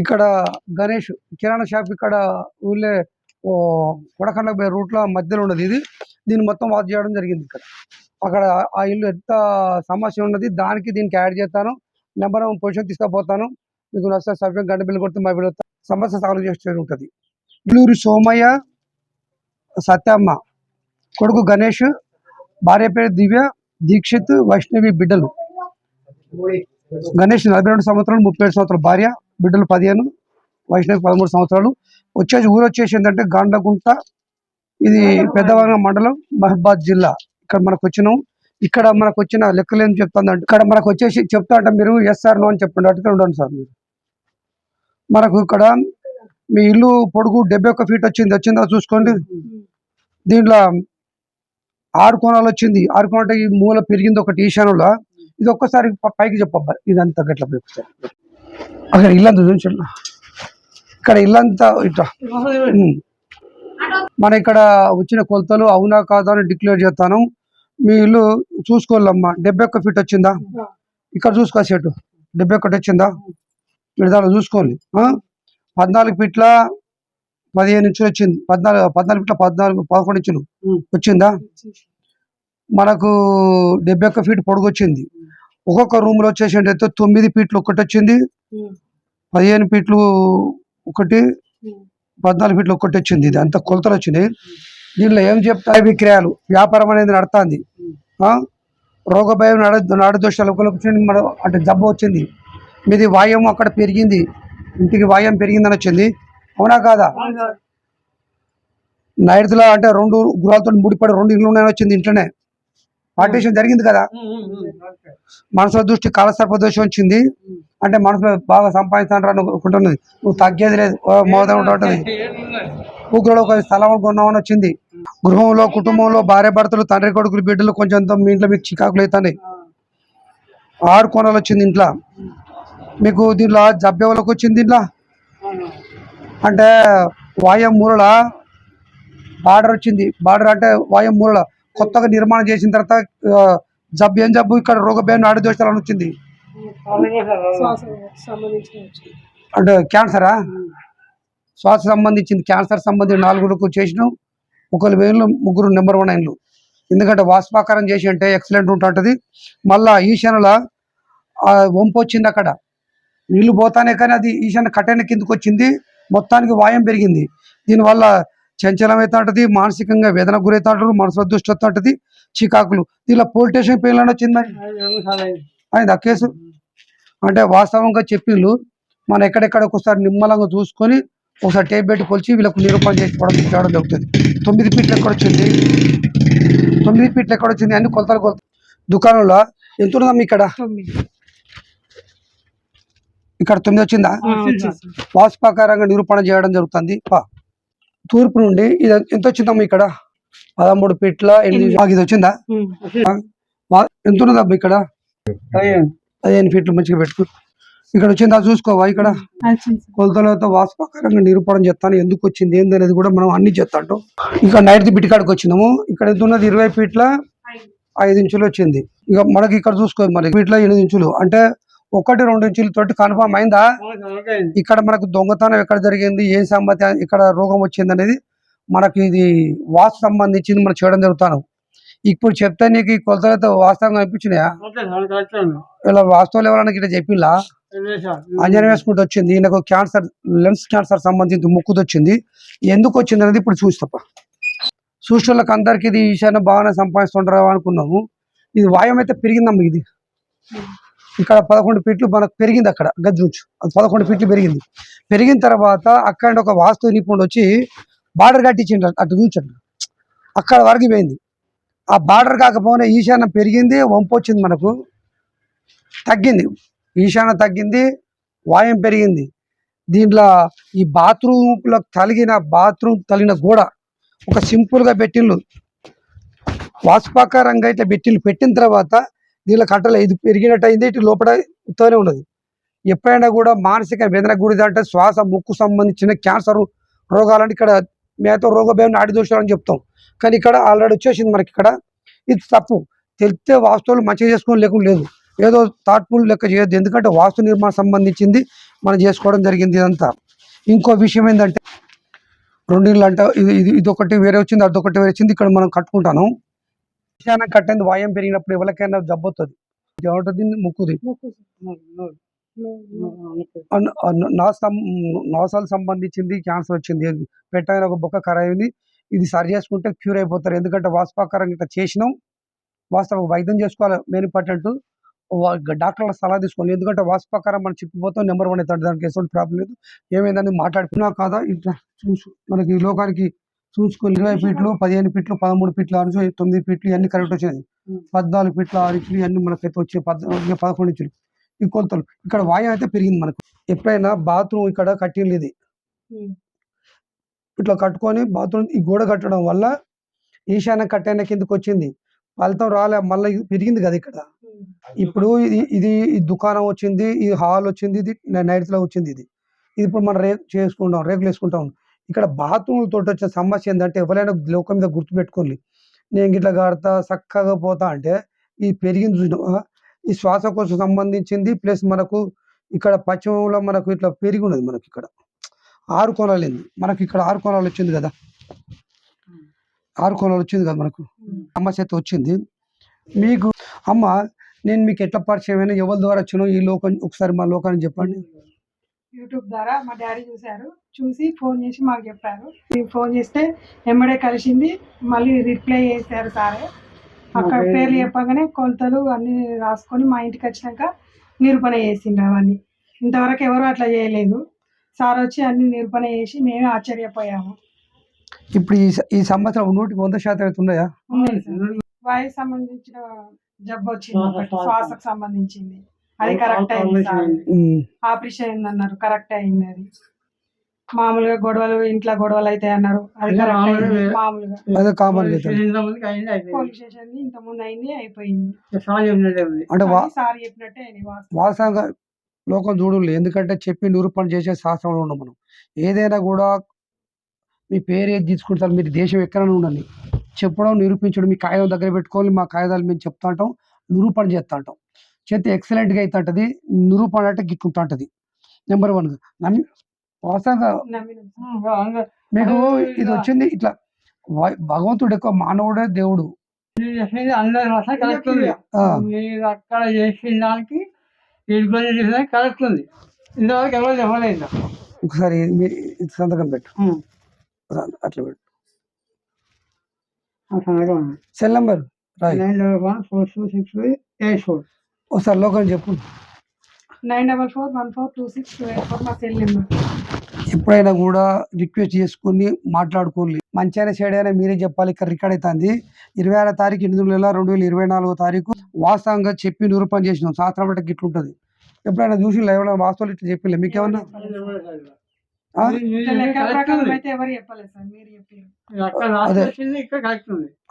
ఇక్కడ గణేష్ కిరాణా షాప్ ఇక్కడ ఊళ్ళే ఓ కొడకండ పోయే మధ్యలో ఉన్నది ఇది. దీన్ని మొత్తం వాచ్ చేయడం జరిగింది ఇక్కడ. అక్కడ ఆ ఇల్లు ఎంత సమస్య ఉన్నది దానికి దీనికి యాడ్ చేస్తాను. నెంబర్ వన్ పొజిషన్ తీసుకుపోతాను. మీకు నచ్చిన సభ్యం గంట బిల్లు కొడుతూ మా బిల్లు సమస్య సాల్వ్ చేసేది ఉంటుంది. ఇల్లూరి సోమయ్య. సత్యమ్మ. కొడుకు గణేష్ భార్య పేరు దివ్య దీక్షిత్ వైష్ణవి బిడ్డలు. గణేష్ నలభై రెండు సంవత్సరాలు ముప్పై ఏడు సంవత్సరాలు భార్య బిడ్డలు పదిహేను వైష్ణవి పదమూడు సంవత్సరాలు. వచ్చేసి ఊరు వచ్చేసి ఏంటంటే గాండగుంట ఇది పెద్దవరం మండలం మహబాద్ జిల్లా. ఇక్కడ మనకు వచ్చినాం. ఇక్కడ మనకు వచ్చిన లెక్కలు ఏం చెప్తుందంటే ఇక్కడ మనకు వచ్చేసి చెప్తా అంటే మీరు ఎస్ఆర్ నో అని చెప్పండి. అటుగా ఉండండి సార్ మీరు. మనకు ఇక్కడ మీ ఇల్లు పొడుగు డెబ్బై ఒక్క ఫీట్ వచ్చింది. వచ్చిందా చూసుకోండి. దీంట్లో ఆరు కోణాలు వచ్చింది. ఆరు కోణాలు ఈ మూల పెరిగింది ఒకటి ఈశాన్యంలో ఇది ఒక్కసారి పైకి చెప్పబ్బా. ఇదంతా గట్ల ఒకసారి అక్కడ ఇల్లంతా చూపించండి. ఇక్కడ ఇల్లంతా ఇట్లా. మన ఇక్కడ వచ్చిన కొలతలు అవునా కాదా అని డిక్లేర్ చేస్తాను. మీ ఇల్లు చూసుకోవాలమ్మా. డెబ్బై ఒక్క ఫీట్ వచ్చిందా? ఇక్కడ చూసుకో సెట్ డెబ్బై ఒకటి వచ్చిందా? చూసుకోండి ఆ? పద్నాలుగు ఫీట్ల పదిహేను ఇంచులు వచ్చింది. పద్నాలుగు పద్నాలుగు ఫీట్ల పద్నాలుగు పదకొండు ఇంచులు వచ్చిందా? మనకు డెబ్బై ఒక్క ఫీట్ పొడుగు వచ్చింది. ఒక్కొక్క రూమ్లో వచ్చేసి అయితే తొమ్మిది ఫీట్లు ఒకటి వచ్చింది. పదిహేను ఫీట్లు ఒకటి పద్నాలుగు ఫీట్లు ఒకటి వచ్చింది. ఇది అంత కొలతలు వచ్చినాయి. దీనిలో ఏం చెప్తా విక్రయాలు వ్యాపారం అనేది నడుతుంది. రోగ భయం నడ నాడదోషాలు మన అంటే జబ్బు వచ్చింది. మీది వాయం అక్కడ పెరిగింది. ఇంటికి వాయం పెరిగిందని వచ్చింది అవునా కాదా? నైరుతుల అంటే రెండు గృహాలతో ముడిపడి రెండు ఇల్లు ఉన్నాయని వచ్చింది ఇంట్లోనే. పార్టీషన్ జరిగింది కదా? మనసులో దృష్టి కాలసర్ప దోషం వచ్చింది. అంటే మనసులో బాగా సంపాదిస్తాను అనుకుంటున్నది. నువ్వు తగ్గేది లేదు. మోదం ఉంటుంది. ఊగులో ఒక స్థలం కొన్నామని వచ్చింది. గృహంలో కుటుంబంలో భార్య భర్తలు తండ్రి కొడుకులు బిడ్డలు కొంచెం మీ ఇంట్లో మీకు చికాకులు అవుతాయి ఆరు కోణాలు వచ్చింది ఇంట్లో. మీకు దీంట్లో జబ్బెవలకు వచ్చింది దీంట్లో అంటే వాయం మూలల బార్డర్ వచ్చింది. బార్డర్ అంటే వాయం మూలల కొత్తగా నిర్మాణం చేసిన తర్వాత జబ్బు ఏం జబ్బు? ఇక్కడ రోగ భయం నాడు దోషాలని వచ్చింది. అంటే క్యాన్సరా? శ్వాస సంబంధించింది. క్యాన్సర్ సంబంధించి నాలుగులకు చేసినాం. ఒకరు వేలు ముగ్గురు నెంబర్ వన్ అయిన్లు. ఎందుకంటే వాష్పాకారం చేసి అంటే ఎక్సలెంట్ ఉంటుంటుంది. మళ్ళా ఈశాన్యల ఆ వంపు వచ్చింది అక్కడ. నీళ్ళు పోతానే కానీ అది ఈశాన్య కట్టెన కిందకు వచ్చింది మొత్తానికి వాయం పెరిగింది. దీనివల్ల చంచలం అవుతా ఉంటుంది మానసికంగా వేదన గురైతే ఉంటారు మనసులో దృష్టి వస్తూ ఉంటుంది చికాకులు. దీనిలో పోలీస్ స్టేషన్ పేర్లను వచ్చింది? మరి అయింది ఆ కేసు? అంటే వాస్తవంగా చెప్పిండ్రు మనం ఎక్కడెక్కడ ఒకసారి నిమ్మలంగా చూసుకొని ఒకసారి టేప్ పెట్టి కొలిచి వీళ్ళకు నిరూపణ చేసుకోవడం చేయడం జరుగుతుంది. తొమ్మిది ఫీట్లు ఎక్కడ వచ్చింది తొమ్మిది ఫీట్లు ఎక్కడ వచ్చింది అన్ని కొలతలు కొలత దుకాణంలో ఎంత ఉన్నదమ్మా ఇక్కడ? ఇక్కడ తొమ్మిది వచ్చిందా? వాస్తు ప్రకారంగా నిరూపణ చేయడం జరుగుతుంది. పా. తూర్పు నుండి ఇది ఎంత వచ్చిందమ్మా ఇక్కడ? పదమూడు ఫీట్ల ఎనిమిది ఇది వచ్చిందా? ఎంత ఉన్నదమ్మా ఇక్కడ? పదిహేను. ఫీట్లు మంచిగా పెట్టుకో. ఇక్కడ వచ్చిందా చూసుకోవా ఇక్కడ? కొలతలతో వాస్తు ప్రకారంగా నిరూపణ చేస్తాను. ఎందుకు వచ్చింది? ఏంది అనేది కూడా మనం అన్ని చేస్తాంటాం. ఇంకా నైట్ బిట్ కాడికి వచ్చినాము. ఇక్కడ ఎంత ఉన్నది? ఇరవై ఫీట్ల ఐదు ఇంచులు వచ్చింది. ఇక మనకి ఇక్కడ చూసుకో మరి. ఫీట్ల ఎనిమిది ఇంచులు. అంటే ఒకటి రెండు ఇంచుల తోటి కన్ఫామ్ అయిందా. ఇక్కడ మనకు దొంగతనం ఎక్కడ జరిగింది? ఏం సంబంధి ఇక్కడ రోగం వచ్చింది అనేది మనకి ఇది వాస్తు సంబంధించింది మనం చేయడం జరుగుతాను. ఇప్పుడు చెప్తే నీకు ఈ కొలతలతో వాస్తవంగా అనిపించినాయా? ఇలా వాస్తవాలు ఎవరైనా ఇట్లా చెప్పిలా అంజనం వేసుకుంటూ వచ్చింది. ఈయనకు క్యాన్సర్ లెన్స్ క్యాన్సర్ సంబంధించి ముక్కుది వచ్చింది. ఎందుకు వచ్చింది అనేది ఇప్పుడు చూస్తాప చూసేళ్ళకి అందరికి ఇది ఈశాన్య బాగానే సంపాదిస్తుంటారు అనుకున్నాము. ఇది వాయం అయితే పెరిగిందమ్మ ఇది. ఇక్కడ పదకొండు ఫీట్లు మనకు పెరిగింది అక్కడ గజ్జుంచు. అది పదకొండు ఫీట్లు పెరిగింది. పెరిగిన తర్వాత అక్కడ ఒక వాస్తు నిపుణుడు వచ్చి బార్డర్ కట్టించిండు అటు చూచండి అక్కడ వరకు పోయింది. ఆ బార్డర్ కాకపోయినా ఈశాన్యం పెరిగింది వంపు వచ్చింది మనకు. తగ్గింది. ఈశాన్యం తగ్గింది వాయం పెరిగింది. దీంట్లో ఈ బాత్రూమ్లో తలిగిన బాత్రూమ్ తలిగిన గోడ ఒక సింపుల్గా పెట్టిళ్ళు వాసుపాకారంగా ఇట్లా పెట్టిళ్ళు పెట్టిన తర్వాత దీనిలో కట్టలు ఇది పెరిగినట్టు అయింది ఇటు లోపల ఉత్తగానే ఉన్నది. ఎప్పుడైనా కూడా మానసిక వేదన గురి అంటే శ్వాస ముక్కు సంబంధించిన క్యాన్సర్ రోగాలని ఇక్కడ మేతో రోగభయం నాడి దోషాలు అని చెప్తాం. కానీ ఇక్కడ ఆల్రెడీ వచ్చేసింది మనకి ఇక్కడ. ఇది తప్పు. తెలిస్తే వాస్తువులు మంచిగా చేసుకొని లేకుండా లేదు. ఏదో థాట్ఫుల్ లెక్క చేయొద్దు. ఎందుకంటే వాస్తు నిర్మాణం సంబంధించింది మనం చేసుకోవడం జరిగింది ఇదంతా. ఇంకో విషయం ఏంటంటే రెండిళ్ళు అంట ఇది ఇది ఇదొకటి వేరే వచ్చింది అదొకటి వేరే వచ్చింది. ఇక్కడ మనం కట్టుకుంటాను. మధ్యాహ్నం కట్టేది వాయం పెరిగినప్పుడు ఎవరికైనా జబ్బు వస్తుంది ఏమంటుంది ముక్కుది. అన్- నాసాలు సంబంధించింది క్యాన్సర్ వచ్చింది. పెట్టగానే ఒక బొక్క ఖరాబ్ అయింది ఇది సరి చేసుకుంటే క్యూర్ అయిపోతారు. ఎందుకంటే వాస్తవాకారం ఇట్లా చేసినాం. వాస్తవ వైద్యం చేసుకోవాలి మెయిన్ ఇంపార్టెంట్. డాక్టర్ల సలహా తీసుకోవాలి. ఎందుకంటే వాస్తవాకారం మనం చెప్పిపోతాం నెంబర్ వన్ అవుతాడు దానికి ఎటువంటి ప్రాబ్లం లేదు. ఏమైందని మాట్లాడుకున్నా కాదా? ఇట్లా చూసు మనకి ఈ లోకానికి చూసుకొని ఇరవై ఫీట్లు పదిహేను ఫీట్లు పదమూడు ఫీట్లు ఆరు తొమ్మిది ఫీట్లు ఇవన్నీ కరెక్ట్ వచ్చినాయి. పద్నాలుగు ఫీట్ల ఆరు ఇంచులు ఇవన్నీ మనకైతే వచ్చే పద్నాలుగు పదకొండు ఇంచులు. ఈ కొలతలు. ఇక్కడ వాయు అయితే పెరిగింది మనకు. ఎప్పుడైనా బాత్రూమ్ ఇక్కడ కట్టింది ఇది. ఇట్లా కట్టుకొని బాత్రూమ్ ఈ గోడ కట్టడం వల్ల ఈశాన్య కట్టైన కిందకి వచ్చింది. ఫలితం రాలే మళ్ళీ పెరిగింది కదా ఇక్కడ. ఇప్పుడు ఇది దుకాణం వచ్చింది ఈ హాల్ వచ్చింది ఇది నైట్స్లో వచ్చింది ఇది. ఇది ఇప్పుడు మనం రేకు చేసుకుంటాం రేకులు వేసుకుంటాం. ఇక్కడ బాత్రూమ్ వచ్చే సమస్య ఏంటంటే ఎవరైనా లోకం మీద గుర్తుపెట్టుకోండి నేను ఇట్లా కడతా చక్కగా పోతా అంటే ఈ పెరిగింది చూసినా ఈ శ్వాసకోశం సంబంధించింది ప్లస్ మనకు ఇక్కడ పశ్చిమంలో మనకు ఇట్లా పెరిగి ఉన్నది మనకి ఇక్కడ. ఆరు కోణాలు ఏంది? మనకి ఇక్కడ ఆరు కోణాలు వచ్చింది కదా? ఆరు కోణాలు వచ్చింది కదా మనకు? సమస్య అయితే వచ్చింది. మీకు అమ్మ నేను మీకు ఎట్లా పరిచయం అయినా ఎవరి ద్వారా వచ్చినో ఈ లోకం ఒకసారి మా లోకాన్ని చెప్పండి. యూట్యూబ్ ద్వారా మా డాడీ చూశారు. చూసి ఫోన్ చేసి మాకు చెప్పారు. మేము ఫోన్ చేస్తే ఎమ్మడే కలిసింది. మళ్ళీ రిప్లై చేశారు సారే. అక్కడ పేర్లు చెప్పగానే కొలతలు అన్ని రాసుకొని మా ఇంటికి వచ్చినాక నిరూపణ చేసిండ్రు అవన్నీ. ఇంతవరకు ఎవరు అట్లా చేయలేదు. సార్ వచ్చి అన్ని నిరూపణ చేసి మేమే ఆశ్చర్యపోయాము. ఇప్పుడు ఈ సంవత్సరం నూటికి వంద శాతం అయితే ఉన్నాయా? ఉన్నాయి సార్. వాయుకు సంబంధించిన జబ్బు వచ్చింది శ్వాసకు సంబంధించింది. అది కరెక్ట్ అయింది. ఆపరేషన్ అయింది. అన్నారు కరెక్ట్ అయింది అది. మామూలుగా గొడవలు ఇంట్లో గొడవలు అవుతాయి అన్నారు. అది కరెక్ట్ అయింది మామూలుగా. అదే కామన్ అయితే పోలీస్ స్టేషన్ ఇంత ముందు అయింది అయిపోయింది. అంటే వా అది సార్ చెప్పినట్టే అయింది వాస్తవం. వాస్తవంగా లోకం చూడాలి ఎందుకంటే చెప్పి నిరూపణ చేసే శాస్త్రంలో ఉన్నాం మనం. ఏదైనా కూడా మీ పేరు ఏది తీసుకుంటారు మీరు దేశం ఎక్కడైనా ఉండండి. చెప్పడం నిరూపించడం మీ కాగితం దగ్గర పెట్టుకోవాలి మా కాగితాలు మేము చెప్తా ఉంటాం నిరూపణ చేస్తా ఉంటాం. చేస్తే ఎక్సలెంట్గా అయితే ఉంటుంది నిరూపణ అంటే గిట్లుంటా ఉంటుంది నెంబర్ వన్ నమ్మి వాస్తవంగా. మీకు ఇది వచ్చింది ఇట్లా. భగవంతుడు ఎక్కువ మానవుడే దేవుడు. అందరి ఉంది ఆ, మీరు అక్కడ చేసిన దానికి ఇబ్బంది చేసిన కరెక్ట్ ఉంది ఇంతవరకు ఎవరు చెప్పలేదు. ఒకసారి సంతకం పెట్టు. అట్లా పెట్టు. Cell number nine double one four two six eight four. ఒకసారి లోకం చెప్పు. Nine double four one four two six two eight four మా సెల్ నెంబర్. ఎప్పుడైనా కూడా రిక్వెస్ట్ చేసుకొని మాట్లాడుకోవాలి మంచిగా చెడు అయినా మీరే చెప్పాలి ఇక్కడ రికార్డ్ అవుతుంది. ఇరవై ఆరో తారీఖు ఎనిమిది నెల రెండు వేల ఇరవై నాలుగో తారీఖు వాస్తవంగా చెప్పి నిరూపణ చేసినాం. శాస్త్రం అంటే గిట్ల ఉంటుంది ఎప్పుడైనా చూసి లైవ్ వాస్తవాలు ఇట్లా చెప్పలే మీకేమన్నా?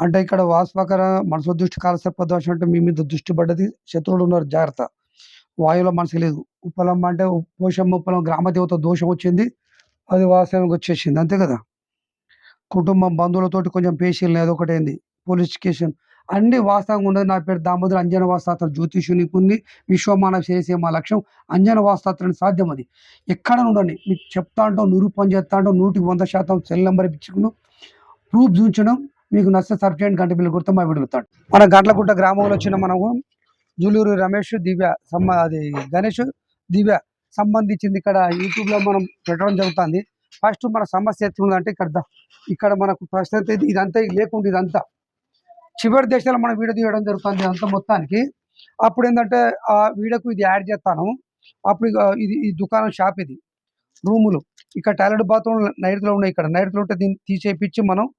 అంటే ఇక్కడ వాస్తవకర మనసు దృష్టి కాలసర్ప దోషం అంటే మీ మీద దృష్టి పడ్డది. శత్రువులు ఉన్నారు జాగ్రత్త. వాయువులో మనసు లేదు. ఉప్పలం అంటే పోషమ్మ ఉప్పలం గ్రామ దేవత దోషం వచ్చింది. అది వాస్తవంగా వచ్చేసింది అంతే కదా? కుటుంబం బంధువులతోటి కొంచెం పేషీలు అదొకటి అయింది పోలీస్ స్టేషన్. అన్ని వాస్తవంగా ఉన్నది. నా పేరు దామోదర్ అంజన వాస్తాత్ర జ్యోతిషుని నిపుణ్ణి విశ్వమానవ చేసే మా లక్ష్యం అంజన వాస్తాత్రని సాధ్యం అది. ఎక్కడ ఉండండి మీకు చెప్తా అంటాం నిరూపణ చేస్తా అంటాం నూటికి వంద శాతం సెల్ నెంబర్ ఇచ్చుకును ప్రూఫ్ చూపించడం మీకు నచ్చ సర్టిఫికేట్ గంట బిల్లు గుర్తు మా విడుగుతాడు మన గంటలగుట్ట గ్రామంలో వచ్చిన మనము జూలూరు రమేష్ దివ్య సమ్మ అది గణేష్ దివ్య సంబంధించింది ఇక్కడ యూట్యూబ్లో మనం పెట్టడం జరుగుతుంది. ఫస్ట్ మన సమస్య ఎట్లుందంటే ఇక్కడ ఇక్కడ మనకు ప్రశ్న అయితే ఇది- ఇదంతా లేకుండా ఇదంతా చివరి దేశాలు మనం వీడియో తీయడం జరుగుతుంది అంత మొత్తానికి. అప్పుడు ఏంటంటే ఆ వీడియోకు ఇది యాడ్ చేస్తాను. అప్పుడు ఇది ఈ దుకాణం షాప్ ఇది. రూములు. ఇక్కడ టాయిలెట్ బాత్రూమ్ నైట్లో ఉన్నాయి ఇక్కడ. నైట్లో ఉంటే దీన్ని తీసేపించి మనం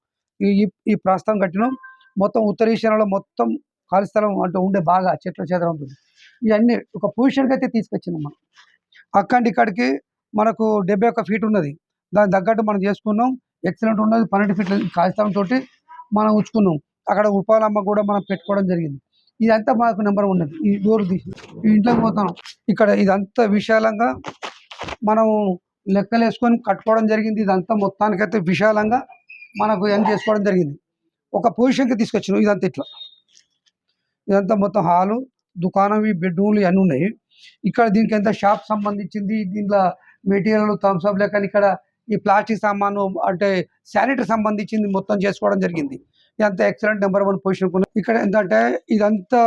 ఈ ఈ- ప్రస్తుతం కట్టినాం. మొత్తం ఉత్తర ఈశాన్యంలో మొత్తం ఖాళీ స్థలం అంటూ ఉండే బాగా చెట్ల చేదరం ఉంటుంది. ఇవన్నీ ఒక పొజిషన్కి అయితే తీసుకొచ్చింది మనం. అక్కడి ఇక్కడికి మనకు డెబ్బై ఒక్క ఫీట్ ఉన్నది. దాని తగ్గట్టు మనం చేసుకున్నాం. ఎక్సలెంట్ ఉన్నది. పన్నెండు ఫీట్ల కాగితంతో మనం ఉంచుకున్నాం. అక్కడ ఉపాలమ్మ కూడా మనం పెట్టుకోవడం జరిగింది. ఇదంతా మాకు నెంబర్ ఉన్నది. ఈ డోర్ తీసి ఈ ఇంట్లోకి పోతాం. ఇక్కడ ఇదంతా విశాలంగా మనం లెక్కలు వేసుకొని కట్టుకోవడం జరిగింది. ఇదంతా మొత్తానికైతే విశాలంగా మనకు ఏం చేసుకోవడం జరిగింది. ఒక పొజిషన్కి తీసుకొచ్చినాం. ఇదంతా ఇట్లా. ఇదంతా మొత్తం హాలు దుకాణం ఈ బెడ్రూమ్లు ఇవన్నీ ఉన్నాయి. ఇక్కడ దీనికి ఎంత షాప్ సంబంధించింది? దీంట్లో మెటీరియల్ థమ్స్అప్ లెక్క ఇక్కడ ఈ ప్లాస్టిక్ సామాను అంటే శానిటరీ సంబంధించింది మొత్తం చేసుకోవడం జరిగింది. ఇదంతా ఎక్సలెంట్ నెంబర్ వన్ పొజిషన్ ఇక్కడ ఏంటంటే ఇదంతా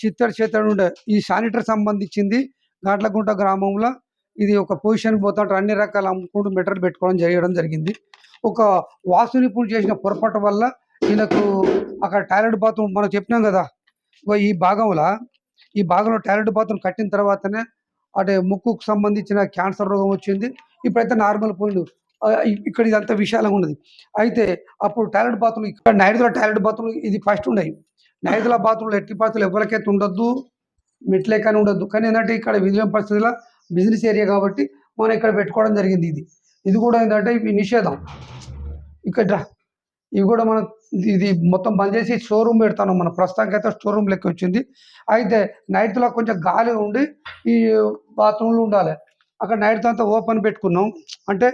చిత్తడి చేతడు ఉండే ఈ శానిటరీ సంబంధించింది గాట్లగుంట గ్రామంలో ఇది ఒక పొజిషన్ పోతాడు అన్ని రకాల అమ్ముకుంటూ మెటీరియల్ పెట్టుకోవడం చేయడం జరిగింది. ఒక వాసు నిపుణులు చేసిన పొరపాటు వల్ల ఈయనకు అక్కడ టాయిలెట్ బాత్రూమ్ మనం చెప్పినాం కదా ఈ భాగంలో ఈ భాగంలో టాయిలెట్ బాత్రూమ్ కట్టిన తర్వాతనే అటే ముక్కుకు సంబంధించిన క్యాన్సర్ రోగం వచ్చింది. ఇప్పుడైతే నార్మల్ పోయిండు. ఇక్కడ ఇదంతా విశాలంగా ఉన్నది. అయితే అప్పుడు టాయిలెట్ బాత్రూమ్ ఇక్కడ నైరుతుల టాయిలెట్ బాత్రూమ్ ఇది ఫస్ట్ ఉన్నాయి నైరుతుల బాత్రూమ్లో ఎట్టి పరిస్థితులు ఎవరికైతే ఉండొద్దు మెట్లే కానీ ఉండొద్దు. కానీ ఏంటంటే ఇక్కడ విధుల పరిస్థితుల బిజినెస్ ఏరియా కాబట్టి మనం ఇక్కడ పెట్టుకోవడం జరిగింది ఇది. ఇది కూడా ఏంటంటే ఇవి నిషేధం. ఇక్కడ ఇవి కూడా మనం ఇది మొత్తం బంద్ చేసి షోరూమ్ పెడతాను. మన ప్రస్తుతానికి అయితే షోరూమ్ లెక్క వచ్చింది. అయితే నైట్లో కొంచెం గాలి ఉండి ఈ బాత్రూమ్లు ఉండాలి. అక్కడ నైట్ అంతా ఓపెన్ పెట్టుకున్నాం. అంటే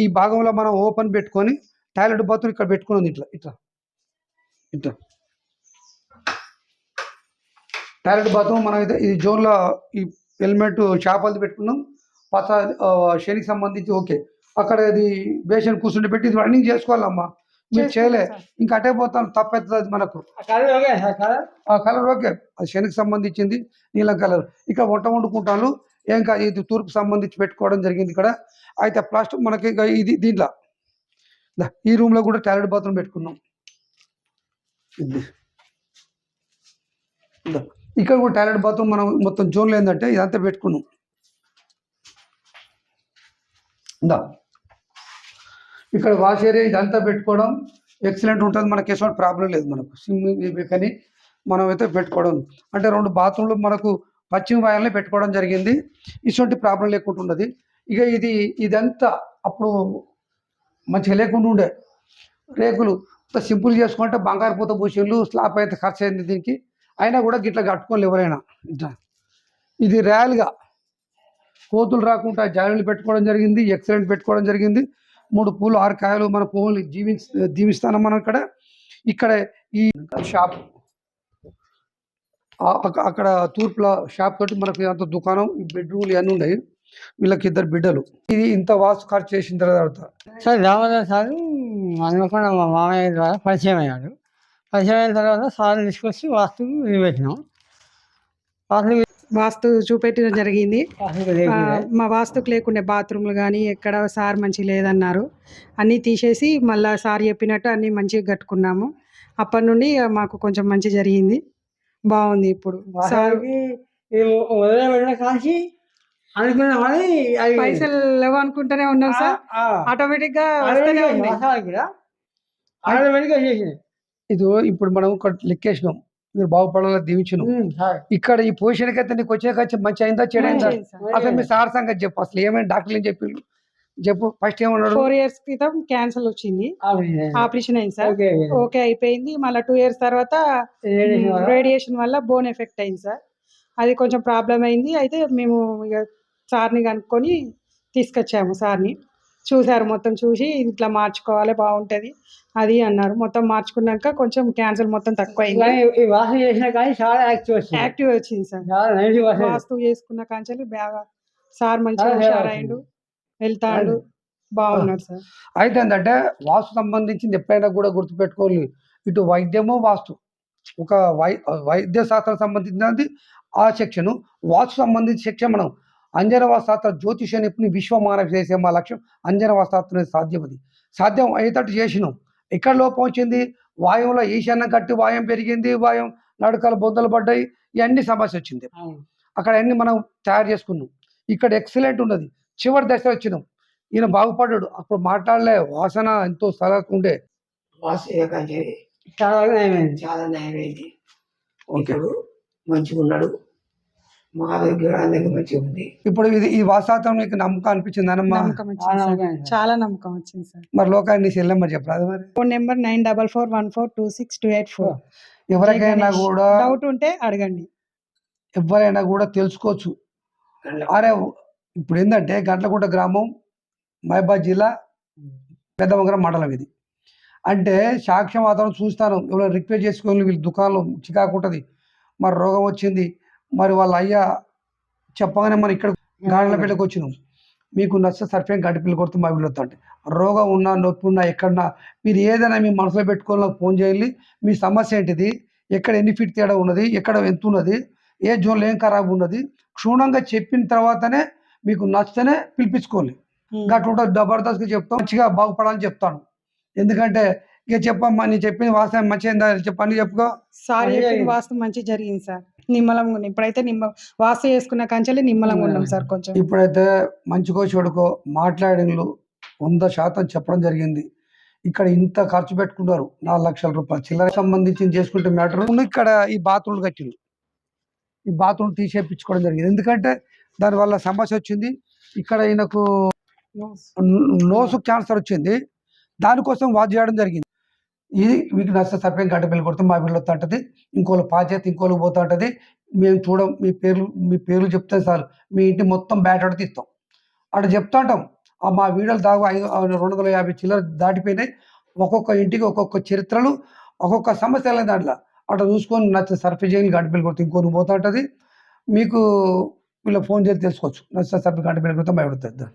ఈ భాగంలో మనం ఓపెన్ పెట్టుకొని టాయిలెట్ బాత్రూమ్ ఇక్కడ పెట్టుకున్నాం ఇట్లా ఇట్లా. ఇట్లా. టాయిలెట్ బాత్రూమ్ మనం అయితే ఈ జోన్లో ఈ హెల్మెట్ చేపలది పెట్టుకున్నాం. పాత శనికి సంబంధించి ఓకే. అక్కడ ఇది బేషన్ కూర్చుండి పెట్టి ఇది రన్నింగ్ చేసుకోవాలమ్మా. మీరు చేయలే. ఇంకా అటే పోతాం తప్పవుతుంది అది మనకు. ఆ కలర్ ఓకే అది శనికి సంబంధించింది నీలం కలర్. ఇక్కడ వంట వండుకుంటాను. ఏం కాదు ఇది తూర్పు సంబంధించి పెట్టుకోవడం జరిగింది ఇక్కడ. అయితే ప్లాస్టిక్ మనకి ఇక ఇది దీంట్లో. ఈ రూమ్లో కూడా టాయిలెట్ బాత్రూమ్ పెట్టుకున్నాం. ఇది. ఇక్కడ కూడా టాయిలెట్ బాత్రూమ్ మనం మొత్తం జోన్లో ఏంటంటే ఇదంతా పెట్టుకున్నాం. దా. ఇక్కడ వాష్ ఏరియా ఇదంతా పెట్టుకోవడం ఎక్సలెంట్ ఉంటుంది. మనకి ఎటువంటి ప్రాబ్లం లేదు మనకు. స్విమ్మింగ్ కానీ మనం అయితే పెట్టుకోవడం. అంటే రెండు బాత్రూమ్లు మనకు పశ్చిమ వాయులనే పెట్టుకోవడం జరిగింది. ఇటువంటి ప్రాబ్లం లేకుండా ఉన్నది. ఇక ఇది ఇదంతా అప్పుడు మంచిగా లేకుండా ఉండే. రేకులు సింపుల్ చేసుకుంటే బంగారు పూత పూసిళ్ళు స్లాబ్ అయితే ఖర్చు అయింది దీనికి. అయినా కూడా గిట్లా కట్టుకోవాలి ఎవరైనా. ఇట్లా. ఇది ర్యాల్గా కోతులు రాకుండా జాయిన్లు పెట్టుకోవడం జరిగింది ఎక్సలెంట్ పెట్టుకోవడం జరిగింది. మూడు పూలు ఆరు కాయలు మన పువ్వులు జీవి దీవిస్తాను మనం ఇక్కడ ఇక్కడ ఈ షాప్ అక్కడ తూర్పుల షాప్ తోటి మనకు అంత దుకాణం ఈ బెడ్రూమ్లు ఇవన్నీ ఉన్నాయి. వీళ్ళకి ఇద్దరు బిడ్డలు. ఇది ఇంత వాస్తు ఖర్చు చేసిన తర్వాత. సార్ రామదాస్ సార్ అనుకున్న మా మామయ్య ద్వారా పరిచయం అయ్యాడు. పరిచయం అయిన తర్వాత సార్ తీసుకొచ్చి వాస్తు పెట్టినాం వాస్తు వాస్తు చూపెట్టడం జరిగింది. మా వాస్తుకు లేకుండే బాత్రూమ్లు కానీ ఎక్కడ సార్ మంచి లేదన్నారు. అన్నీ తీసేసి మళ్ళా సార్ చెప్పినట్టు అన్నీ మంచిగా కట్టుకున్నాము. అప్పటి నుండి మాకు కొంచెం మంచి జరిగింది. బాగుంది ఇప్పుడు. సార్ కాల్చి పైసలు లేవు అనుకుంటూనే ఉన్నాం సార్. ఆటోమేటిక్గా ఇది ఇప్పుడు మనం ఒక లెక్కేసినాం. మీరు బాగుపడాలని దీవించినాం. ఇక్కడ ఈ పొజిషన్కి అయితే నీకు వచ్చే ఖర్చు మంచి అయిందా చెడైందా. అసలు మీ సార్ సంగతి చెప్పు. అసలు ఏమైనా డాక్టర్లు ఏం చెప్పిండు చెప్పు. ఫస్ట్ ఏమన్నాడు? ఫోర్ ఇయర్స్ క్రితం క్యాన్సర్ వచ్చింది. ఆపరేషన్ అయింది సార్. ఓకే. ఓకే అయిపోయింది. మళ్ళీ టూ ఇయర్స్ తర్వాత రేడియేషన్ వల్ల బోన్ ఎఫెక్ట్ అయింది సార్. అది కొంచెం ప్రాబ్లం అయింది. అయితే మేము సార్ని కనుక్కొని తీసుకొచ్చాము సార్ని. చూశారు మొత్తం చూసి ఇట్లా మార్చుకోవాలి బాగుంటుంది అది అన్నారు. మొత్తం మార్చుకున్నాక కొంచెం క్యాన్సర్ మొత్తం తక్కువ అయింది వాసన చేసిన కానీ చాలా యాక్టివ్ వచ్చింది. యాక్టివ్ వచ్చింది సార్. వాస్తు చేసుకున్న కాంచెలు బాగా సార్ మంచిగా చాలా హుషారైండు వెళ్తాడు. బాగున్నాడు సార్. అయితే ఏంటంటే వాస్తు సంబంధించింది ఎప్పుడైనా కూడా గుర్తుపెట్టుకోవాలి. ఇటు వైద్యము వాస్తు. ఒక వై వైద్య శాస్త్రం సంబంధించినది ఆ సెక్షన్. వాస్తు సంబంధించిన సెక్షన్ మనం అంజన శాస్త్ర జ్యోతిష నిపుణి విశ్వమానవ చేసే మా లక్ష్యం అంజన శాస్త్రం సాధ్యం అది సాధ్యం అయ్యేటట్టు చేసినాం. ఎక్కడ లోపం వచ్చింది? వాయువులో ఈశాన్యం కట్టి వాయం పెరిగింది వాయం నడకలు బొద్దలు పడ్డాయి ఇవన్నీ సమస్య వచ్చింది. అక్కడ అన్ని మనం తయారు చేసుకున్నాం. ఇక్కడ ఎక్సలెంట్ ఉన్నది. చివరి దశ వచ్చినాం. ఈయన బాగుపడ్డాడు. అప్పుడు మాట్లాడలే. వాసన ఎంతో సలహా ఉండే. చాలా నయమైంది చాలా నయమైంది ఓకే. ఇప్పుడు మంచిగా ఉన్నాడు మా దగ్గర అందరికి మంచిగా ఉంది. ఇప్పుడు ఇది ఈ వాసాతం నీకు నమ్మకం అనిపించింది అనమ్మా నమ్మకం వచ్చింది చాలా సార్. నమ్మకం. సార్. చాలా నమ్మకం వచ్చింది సార్. మరి లోకాన్ని నీ సెల్లమ్మని చెప్పరాదు మరి. Phone number nine double four one four two six two eight four. ఎవరికైనా కూడా డౌట్ ఉంటే అడగండి. ఎవరైనా కూడా తెలుసుకోవచ్చు. అరే ఇప్పుడు ఏంటంటే గంటలకుంట గ్రామం మహబాద్ జిల్లా పెద్దమంగరం మండలం ఇది. అంటే సాక్ష్యం వాతావరణం చూస్తాను. ఎవరో రిక్వెస్ట్ చేసుకొని వీళ్ళ దుకాణంలో చికాకు ఉంటుంది. మరి రోగం వచ్చింది. మరి వాళ్ళ అయ్యా చెప్పగానే మనం ఇక్కడ గాడిల పిల్లకి వచ్చినాం. మీకు నచ్చ సర్ఫేం గడ్డి పిల్లలు కొడుతూ మా వీళ్ళతో అంటే రోగం ఉన్నా నొప్పి ఉన్నా ఎక్కడన్నా మీరు ఏదైనా మీ మనసులో పెట్టుకొని నాకు ఫోన్ చేయాలి మీ సమస్య ఏంటిది? ఎక్కడ ఎన్ని ఫీట్ తేడా ఉన్నది? ఎక్కడ ఎంత ఉన్నది? ఏ జోన్లో ఏం ఖరాబ్ ఉన్నది? క్షుణ్ణంగా చెప్పిన తర్వాతనే మీకు నచ్చితేనే పిలిపించుకోవాలి. అట్లా జబర్దస్త్గా చెప్తాం. మంచిగా బాగుపడాలని చెప్తాను. ఎందుకంటే ఇక చెప్పమ్మా నేను చెప్పింది వాస్తవం మంచిగా చెప్పని చెప్పుకో. సార్ అదే చెప్పింది జరిగింది. వాస్తు మంచి జరిగింది సార్. నిమ్మలంగా ఉంది ఇప్పుడైతే నిమ్మ వాస్తు చేసుకున్న కంచెలు నిమ్మలంగా ఉన్నాం సార్ కొంచెం. ఇప్పుడైతే మంచికో చెడుకో మాట్లాడింగ్లు వంద శాతం చెప్పడం జరిగింది. ఇక్కడ ఇంత ఖర్చు పెట్టుకున్నారు నాలుగు లక్షల రూపాయలు. చిల్లర సంబంధించి చేసుకుంటే మ్యాటర్ ఇక్కడ ఈ బాత్రూమ్లు కట్టిండు ఈ బాత్రూమ్ తీసేపించుకోవడం జరిగింది. ఎందుకంటే దానివల్ల సమస్య వచ్చింది. ఇక్కడ ఈయనకు నోసు క్యాన్సర్ వచ్చింది దానికోసం వాచ్ చేయడం జరిగింది. ఇది మీకు నచ్చ సర్పేం గంట పిల్లలు కొడితే మా వీళ్ళు వస్తూ ఉంటుంది. ఇంకోళ్ళు పాచేత ఇంకోళ్ళు పోతూ ఉంటుంది. మేము చూడం మీ పేర్లు మీ పేర్లు చెప్తే సార్ మీ ఇంటి మొత్తం బ్యాట్ అడితే ఇస్తాం. అక్కడ చెప్తా ఉంటాం. ఆ మా వీడియోలు దాగు ఐదు రెండు వందల యాభై చిల్లర దాటిపోయినాయి. ఒక్కొక్క ఇంటికి ఒక్కొక్క చరిత్రలు ఒక్కొక్క సమస్యలు దాంట్లో. అట్లా చూసుకొని నచ్చ సర్ఫే చేయని గంట పిల్లలు కొడితే ఇంకొని పోతూ ఉంటుంది. మీకు వీళ్ళ ఫోన్ చేసి తెలుసుకోవచ్చు. నచ్చ సర్ఫే గంట పిల్లలు కొడితే మా వీడుతుంది